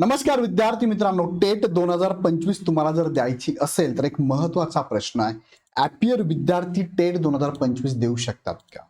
नमस्कार विद्यार्थी मित्रांनो टेट दोन हजार पंचवीस तुम्हाला जर द्यायची असेल तर एक महत्त्वाचा प्रश्न आहे. ॲपियर विद्यार्थी टेट दोन हजार पंचवीस देऊ शकतात का?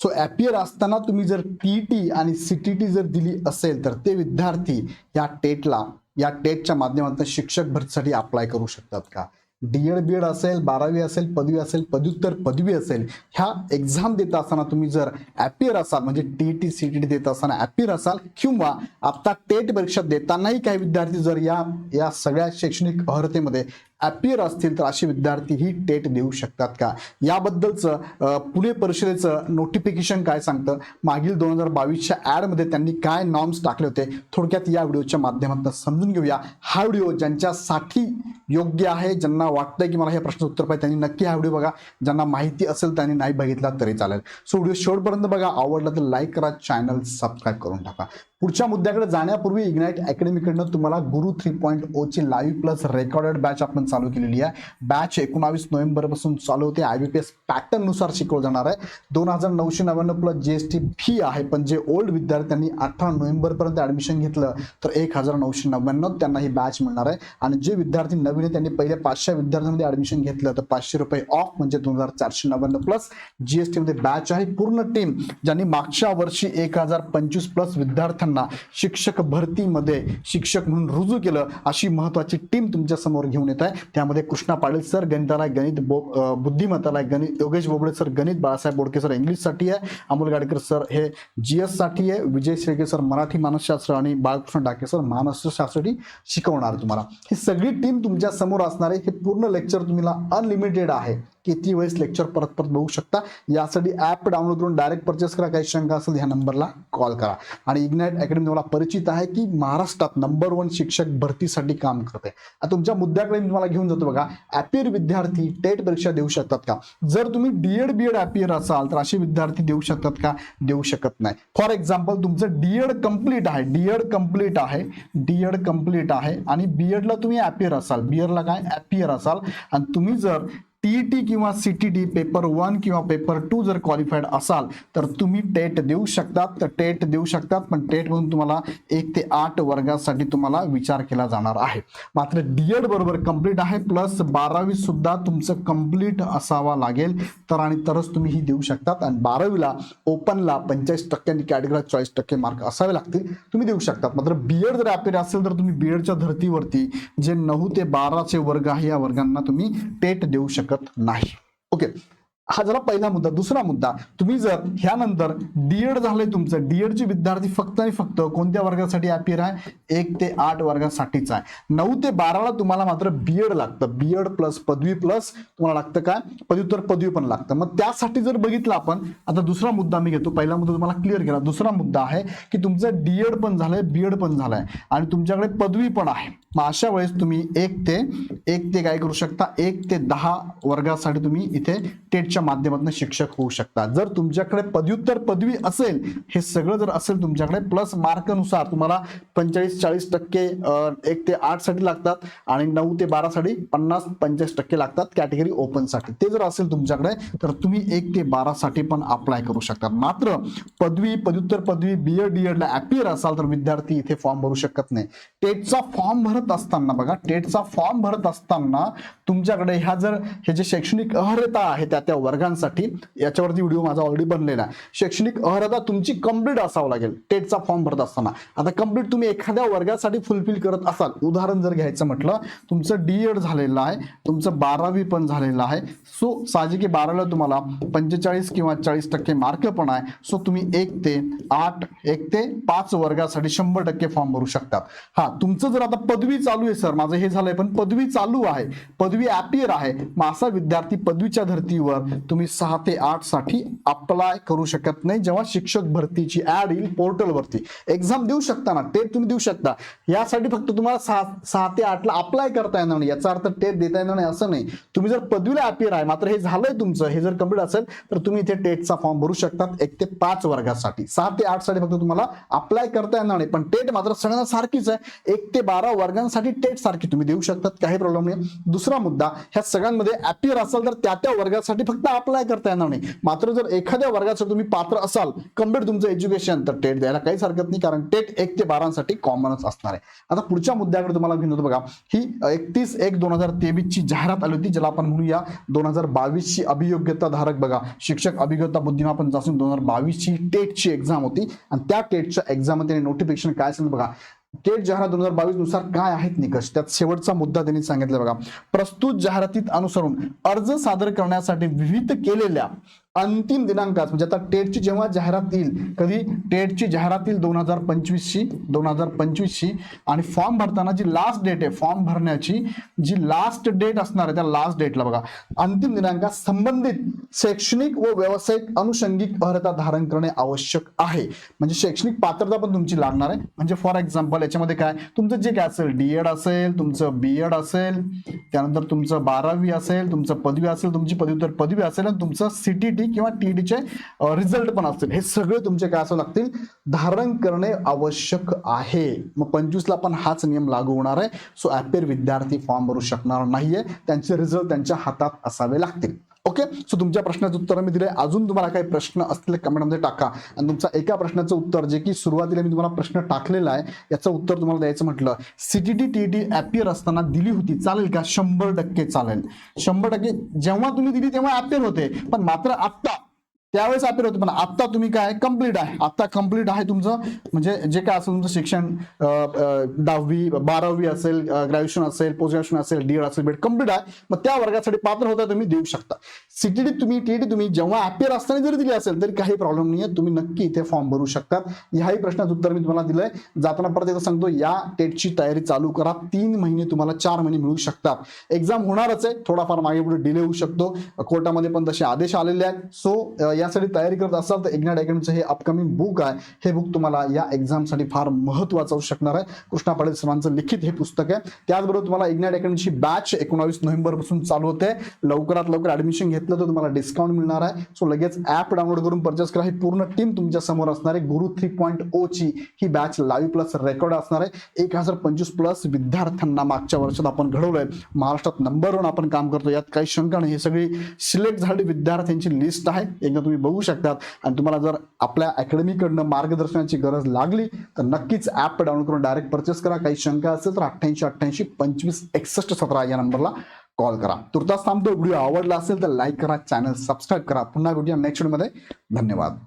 सो ॲपियर असताना तुम्ही जर टी आणि सीटीटी जर दिली असेल तर ते विद्यार्थी या टेटला या टेटच्या माध्यमातून शिक्षक भरतीसाठी अप्लाय करू शकतात का? डीएड बी एड असेल बारावी असेल पदवी असेल पदव्युत्तर पदवी असेल ह्या एक्झाम देत असताना तुम्ही जर ॲपियर असाल म्हणजे टी टी सी टी देत असताना ॲपियर असाल किंवा आता टेट परीक्षा देतानाही काही विद्यार्थी जर या या सगळ्या शैक्षणिक अर्हतेमध्ये ॲपियर असतील तर असे विद्यार्थी ही टेट देऊ शकतात का? याबद्दलचं पुणे परिषदेचं नोटिफिकेशन काय सांगतं? मागील दोन हजार बावीसच्या ॲडमध्ये त्यांनी काय नॉर्म्स टाकले होते? थोडक्यात या व्हिडिओच्या माध्यमातून समजून घेऊया. हा व्हिडिओ ज्यांच्यासाठी योग्य आहे ज्यांना वाटतंय की मला हे प्रश्न उत्तर पाहिजे त्यांनी नक्की हा व्हिडिओ बघा. ज्यांना माहिती असेल त्यांनी नाही बघितला तरी चालेल. सो व्हिडिओ शेवटपर्यंत बघा. आवडला तर लाईक करा चॅनल सबस्क्राईब करून टाका. पुढच्या मुद्द्याकडे जाण्यापूर्वी इग्नाइट अकॅडमीकडनं तुम्हाला गुरु थ्री पॉईंट ओची लाईव्ह प्लस रेकॉर्डेड बॅच आपण चालू केलेली आहे. बॅच एकोणावीस नोव्हेंबरपासून चालू होते. आय बी पी एस पॅटर्ननुसार शिकवलं जाणार आहे. दोन हजार नऊशे नव्याण्णव plus G S T fee आहे पण जे ओल्ड विद्यार्थ्यांनी अठरा नोव्हेंबरपर्यंत ॲडमिशन घेतलं तर एक हजार नऊशे नव्याण्णव त्यांना ही बॅच मिळणार आहे. आणि जे विद्यार्थी नवीन आहे त्यांनी पहिल्या पाचशे विद्यार्थ्यांमध्ये ॲडमिशन घेतलं तर पाचशे रुपये ऑफ म्हणजे दोन हजार चारशे नव्याण्णव प्लस जी एस टीमध्ये बॅच आहे. पूर्ण टीम ज्यांनी मागच्या वर्षी एक हजार पंचवीस प्लस विद्यार्थ्यांना शिक्षक भरतीमध्ये शिक्षक म्हणून रुजू केलं अशी महत्वाची टीम तुमच्यासमोर घेऊन येत आहे. त्यामध्ये कृष्णा पाटील सर गणिताला गणित बो बुद्धिमत्ताला गणित योगेश बोबडे सर गणित बाळासाहेब बोडके सर इंग्लिशसाठी आहे अमोल गाडकर सर हे जी एससाठी आहे विजय शेळके सर मराठी मानसशास्त्र आणि बाळकृष्ण डाके सर मानसशास्त्रासाठी शिकवणार तुम्हाला. ही सगळी टीम तुमच्यासमोर असणार आहे. हे पूर्ण लेक्चर तुम्हाला अनलिमिटेड आहे. किती वेळेस लेक्चर परत परत बघू शकता? यासाठी ॲप डाउनलोड करून डायरेक्ट परचेस करा. काही शंका असेल ह्या नंबरला कॉल करा. आणि इग्नाइट अकॅडमी तुम्हाला परिचित आहे की महाराष्ट्रात नंबर वन शिक्षक भरतीसाठी काम करते तुमच्या मुद्द्याकडे मी तुम्हाला घेऊन जातो बघा. ॲपियर विद्यार्थी टेट परीक्षा देऊ शकतात का? जर तुम्ही डीएड बीएड ॲपियर असाल तर असे विद्यार्थी देऊ शकतात का? देऊ शकत नाही. फॉर एक्झाम्पल तुमचं डीएड कंप्लीट आहे. डीएड कंप्लीट आहे. डीएड कंप्लीट आहे. आणि बीएडला तुम्ही ॲपियर असाल. बीएडला काय? ॲपियर असाल. आणि तुम्ही जर टीईटी किंवा सीटीटी पेपर वन किंवा पेपर टू जर क्वालिफाईड असाल तर तुम्ही टेट देऊ शकतात. तर टेट देऊ शकतात पण टेटमधून तुम्हाला एक ते आठ वर्गासाठी तुम्हाला विचार केला जाणार आहे. मात्र डीएड बरोबर कंप्लीट आहे प्लस बारावी सुद्धा तुमचं कंप्लीट असावा लागेल. तर आणि तरच तुम्ही ही देऊ शकतात. आणि बारावीला ओपनला पंचेचाळीस टक्के आणि कॅटेगरीला चाळीस टक्के मार्क असावे लागतील. तुम्ही देऊ शकतात. मात्र बीएड जर ॲपेड असेल तर तुम्ही बीएडच्या धर्तीवरती जे नऊ ते बाराचे वर्ग आहे या वर्गांना तुम्ही टेट देऊ शकता. नाही. ओके हा जरा पहिला मुद्दा. दुसरा मुद्दा तुम्ही जर ह्यानंतर डीएड झालंय तुमचं. डीएडचे विद्यार्थी फक्त आणि फक्त कोणत्या वर्गासाठी अपियर आहे? एक ते आठ वर्गासाठीच आहे. नऊ ते बाराला तुम्हाला मात्र बीएड लागतं. बीएड प्लस पदवी प्लस तुम्हाला लागतं काय? पदव्युत्तर पदवी पण लागतं. मग त्यासाठी जर बघितलं आपण आता दुसरा मुद्दा मी घेतो. पहिला मुद्दा तुम्हाला क्लिअर केला. दुसरा मुद्दा आहे की तुमचं डीएड पण झालंय बीएड पण झालंय. आणि तुमच्याकडे पदवी पण आहे. मग अशा वेळेस तुम्ही एक ते एक ते काय करू शकता? एक ते दहा वर्गासाठी तुम्ही इथे टेटच्या माध्यमातून शिक्षक होऊ शकता. जर तुमच्याकडे पदव्युत्तर पदवी असेल हे सगळं जर असेल तुमच्याकडे प्लस मार्कनुसार तुम्हाला पंचेचाळीस चाळीस टक्के एक ते आठसाठी लागतात आणि नऊ ते बारा साठी पन्नास पंचेचाळीस टक्के लागतात कॅटेगरी ओपनसाठी ते जर असेल तुमच्याकडे तर तुम्ही एक ते बारा साठी पण अप्लाय करू शकता. मात्र पदवी पदव्युत्तर पदवी बी ए डी एडला ॲपियर असाल तर विद्यार्थी इथे फॉर्म भरू शकत नाही. टेटचा फॉर्म भरत असताना बघा टेटचा फॉर्म भरत असताना तुमच्याकडे ह्या जर हे जे शैक्षणिक अर्हता आहे त्या त्या वर्गांसाठी याच्यावरती व्हिडिओ माझा ऑलरेडी बनलेला आहे. शैक्षणिक अर्हता तुमची कंप्लीट असावं लागेल टेटचा फॉर्म भरत असताना. आता कंप्लीट तुम्ही एखाद्या वर्गासाठी फुलफिल करत असाल उदाहरण जर घ्यायचं म्हटलं तुमचं डीएड झालेलं आहे तुमचं बारावी पण झालेलं आहे सो साहजिकी बारावीला तुम्हाला पंचेचाळीस किंवा चाळीस टक्के मार्क पण आहे सो तुम्ही एक ते आठ एक ते पाच वर्गासाठी शंभर टक्के फॉर्म भरू शकतात. हा तुमचं जर आता पदवी चालू आहे सर. माझं हे झालंय पण पदवी चालू आहे. पदवी ॲपियर आहे. मग असा विद्यार्थी पदवीच्या धर्तीवर तुम्ही सहा ते आठसाठी अप्लाय करू शकत नाही. जेव्हा शिक्षक भरतीची ऍड येईल पोर्टलवरती एक्झाम देऊ शकता ना टेट तुम्ही देऊ शकता. यासाठी फक्त तुम्हाला सहा सहा ते आठला अप्लाय करता येणार नाही. याचा अर्थ टेट देता येणार नाही असं नाही. तुम्ही जर पदवीला ॲपियर आहे मात्र हे झालंय तुमचं हे जर कंप्लीट असेल तर तुम्ही इथे टेटचा फॉर्म भरू शकतात एक ते पाच वर्गासाठी. सहा ते आठसाठी फक्त तुम्हाला अप्लाय करता येणार नाही. पण टेट मात्र सगळ्यांना सारखीच आहे. एक ते बारा वर्ग वर्गांसाठी टेट सारखी. तुम्ही देऊ शकतात काही प्रॉब्लेम नाही. दुसरा मुद्दा ह्या सगळ्यांमध्ये ऍपियर असाल तर त्या त्या वर्गासाठी फक्त अप्लाय करता येणार नाही. मात्र जर एखाद्या वर्गासाठी तुम्ही पात्र असाल कंप्लीट तुमचं एज्युकेशन तर टेट द्यायला काहीच हरकत नाही कारण टेट एक ते बारासाठी कॉमनच असणार आहे. आता पुढच्या मुद्द्याकडे तुम्हाला घेऊन होतो बघा. ही एकतीस एक दोन हजार तेवीस ची जाहिरात आली होती ज्याला आपण म्हणूया दोन हजार बावीस ची अभियोग्यता धारक बघा. शिक्षक अभियोग्यता बुद्धिमापन चाचणी दोन हजार बावीस ची टेटची एक्झाम होती. आणि त्या टेटच्या एक्झाममध्ये नोटिफिकेशन काय असेल बघा. केट जाहिरात दोन हजार बावीसनुसार काय आहेत निकष? त्यात शेवटचा मुद्दा त्यांनी सांगितलं बघा. प्रस्तुत जाहिरातीत अनुसरून अर्ज सादर करण्यासाठी विविध केलेल्या अंतिम दिनांकात म्हणजे आता टेटची जेव्हा जाहिरात येईल कधी? टेटची जाहिरात येईल दोन हजार पंचवीसची दोन हजार पंचवीसची. आणि फॉर्म भरताना जी लास्ट डेट आहे फॉर्म भरण्याची जी लास्ट डेट असणार आहे त्या लास्ट डेटला बघा. अंतिम दिनांकात संबंधित शैक्षणिक व व्यावसायिक अनुषंगिक अर्हता धारण करणे आवश्यक आहे. म्हणजे शैक्षणिक पात्रता पण तुमची लागणार आहे. म्हणजे फॉर एक्झाम्पल याच्यामध्ये काय? तुमचं जे काय असेल डीएड असेल तुमचं बीएड असेल त्यानंतर तुमचं बारावी असेल तुमचं पदवी असेल तुमची पदव्युत्तर पदवी असेल आणि तुमचं सीटीटी किंवा टीईटीचे रिझल्ट पण असतील. हे सगळे तुमचे काय असावं लागतील? धारण करणे आवश्यक आहे. मग पंचवीसला पण हाच नियम लागू होणार आहे. सो ॲपेर विद्यार्थी फॉर्म भरू शकणार नाहीये. त्यांचे रिझल्ट त्यांच्या हातात असावे लागतील. ओके सो तुमच्या प्रश्नाचं उत्तर मी दिले अजून तुम्हाला काही प्रश्न असतील कमेंटमध्ये टाका. आणि तुमचा एका प्रश्नाचं उत्तर जे की सुरुवातीला मी तुम्हाला प्रश्न टाकलेला आहे याचं उत्तर तुम्हाला द्यायचं म्हटलं. सीटीटी टीईटी अपियर असताना दिली होती चालेल का? शंभर टक्के चालेल. शंभर टक्के जेव्हा तुम्ही दिली तेव्हा अपियर होते. पण मात्र आत्ता त्यावेळेस अपील होते. पण आता तुम्ही काय? कंप्लीट आहे. आता कंप्लीट आहे तुमचं. म्हणजे जे काय असेल तुमचं शिक्षण दहावी बारावी असेल ग्रॅज्युएशन असेल पोस्ट ग्रॅज्युएशन असेल डीएड असेल बीएड कंप्लीट आहे. मग त्या वर्गासाठी पात्र होता तुम्ही देऊ शकता. सीटीडी तुम्ही टीईटी तुम्ही जेव्हा अपियर असताना जरी दिली असेल तरी काही प्रॉब्लेम नाही आहे तुम्ही नक्की इथे फॉर्म भरू शकता. ह्याही प्रश्नाचं उत्तर मी तुम्हाला दिलंय. जाताना परत एकदा सांगतो या टेटची तयारी चालू करा. तीन महिने तुम्हाला चार महिने मिळू शकतात. एक्झाम होणारच आहे. थोडाफार मागे पुढे डिले होऊ शकतो. कोर्टामध्ये पण तसे आदेश आलेले आहेत. सो यासाठी तयारी करत असाल तर इग्नाट अकॅडमीचं हे अपकमिंग बुक आहे. हे बुक तुम्हाला या एक्झामसाठी फार महत्वाचं असू शकणार आहे. कृष्णा पाटील सरांचं लिखित हे पुस्तक आहे. त्याचबरोबर तुम्हाला इग्नाट अकॅडमीची बॅच एकोणावीस नोव्हेंबरपासून चालू होते. लवकरात लवकर ऍडमिशन घेतलं तर तुम्हाला डिस्काउंट मिळणार आहे. सो लगेच ऍप डाउनलोड करून परचेस करा. ही पूर्ण टीम तुमच्यासमोर असणार आहे. गुरु थ्री पॉईंट ओ ची ही बॅच लाईव्ह प्लस रेकॉर्ड असणार आहे. एक हजार पंचवीस प्लस विद्यार्थ्यांना मागच्या वर्षात आपण घडवलंय. महाराष्ट्रात नंबर वन आपण काम करतो. यात काही शंका नाही. हे सगळी सिलेक्ट झालेली विद्यार्थ्यांची लिस्ट आहे. एकदा तुम्ही बघू शकतात. आणि तुम्हाला जर आपल्या अकॅडमीकडनं मार्गदर्शनाची गरज लागली तर नक्कीच ऍप डाउनलोड करून डायरेक्ट परचेस करा. काही शंका असेल तर अठ्ठ्याऐंशी अठ्ठ्याऐंशी पंचवीस एकसष्ट सतरा या नंबरला कॉल करा. तुर्तास थांबतो. व्हिडिओ आवडला असेल तर लाईक करा चॅनल सबस्क्राईब करा. पुन्हा भेटूया नेक्स्ट व्हिडिओमध्ये धन्यवाद.